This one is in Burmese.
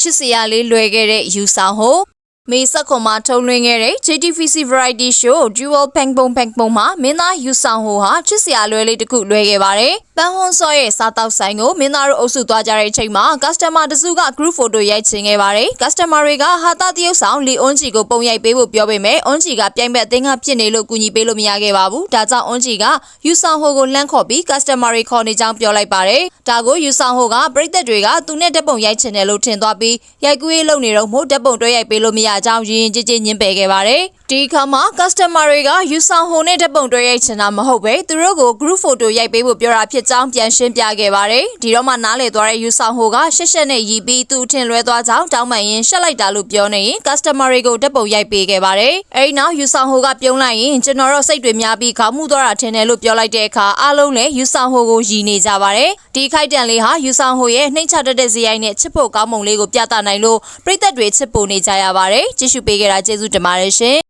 ချစ်စရာလေးလွယ်ခဲ့တဲ့ယူဆောင်ဟို မေဆက်ခွန်မှာထုံလွှင့်ခဲ့တဲ့ JTVC Variety Show Dual Peng Pong Peng Pong မှာမင်းသားယူဆောင်ဟိုဟာချစ်စရာလွယ်လေးတစ်ခုလွယ်ခဲ့ပါတယ်။ပန်းဟွန်စောရဲ့စားတောက်ဆိုင်ကိုမင်းသားတို့အုပ်စုသွားကြတဲ့အချိန်မှာ customer တစုက group photo ရိုက်ချင်ခဲ့ပါတယ်။ customer တွေကဟာတာတရုပ်ဆောင်လီအွန်ချီကိုပုံရိုက်ပေးဖို့ပြောပေမဲ့အွန်ချီကပြိုင်ဘက်အသင်းကဖြစ်နေလို့ကူညီပေးလို့မရခဲ့ပါဘူး။ဒါကြောင့်အွန်ချီကယူဆောင်ဟိုကိုလှမ်းခေါ်ပြီး customer တွေခေါ်နေကြောင်းပြောလိုက်ပါတယ်။ဒါကိုယူဆောင်ဟိုကပရိသတ်တွေကသူနဲ့တက်ပုံရိုက်ချင်တယ်လို့ထင်သွားပြီးရိုက်ကူးရေးလုပ်နေတော့မို့တက်ပုံတွဲရိုက်ပေးလို့မရကြောင်းရင်းရင်ကြည်ကြည်ညင်းပယ်ခဲ့ပါတယ်။ဒီအခါမှာ customer တွေကယူဆောင်ဟိုနဲ့တက်ပုံတွဲရိုက်ချင်တာမဟုတ်ပဲသူတို့ကို group photo ရိုက်ပေးဖို့ပြောတာဖြစ်ကြောင်းပြန်ရှင်းပြခဲ့ပါတယ်။ဒီတော့မှနားလေသွားတဲ့ယူဆောင်ဟိုကရှက်ရှက်နဲ့ရီးပြီးသူ့ထင်လွဲသွားကြောင်းတောင်းပန်ရင်းရှက်လိုက်တာလို့ပြောနေရင် customer တွေကိုတက်ပုံရိုက်ပေးခဲ့ပါတယ်။အဲဒီနောက်ယူဆောင်ဟိုကပြုံးလိုက်ရင်ကျွန်တော်တို့စိတ်တွေများပြီးခေါင်းမှုသွားတာထင်တယ်လို့ပြောလိုက်တဲ့အခါအားလုံးလည်းယူဆောင်ဟိုကိုရည်နေကြပါတယ်။ဒီခိုက်တန်လေးဟာယူဆောင်ဟိုရဲ့နှိမ့်ချတတ်တဲ့ဇယိုင်းနဲ့ချစ်ဖို့ကောင်းမုံလေးကိုပြသနိုင်လို့ပြည်သက်တွေချစ်ဖို့နေကြရပါတယ်။ကြည့်ရှုပေးကြတာကျေးဇူးတင်ပါတယ်ရှင်။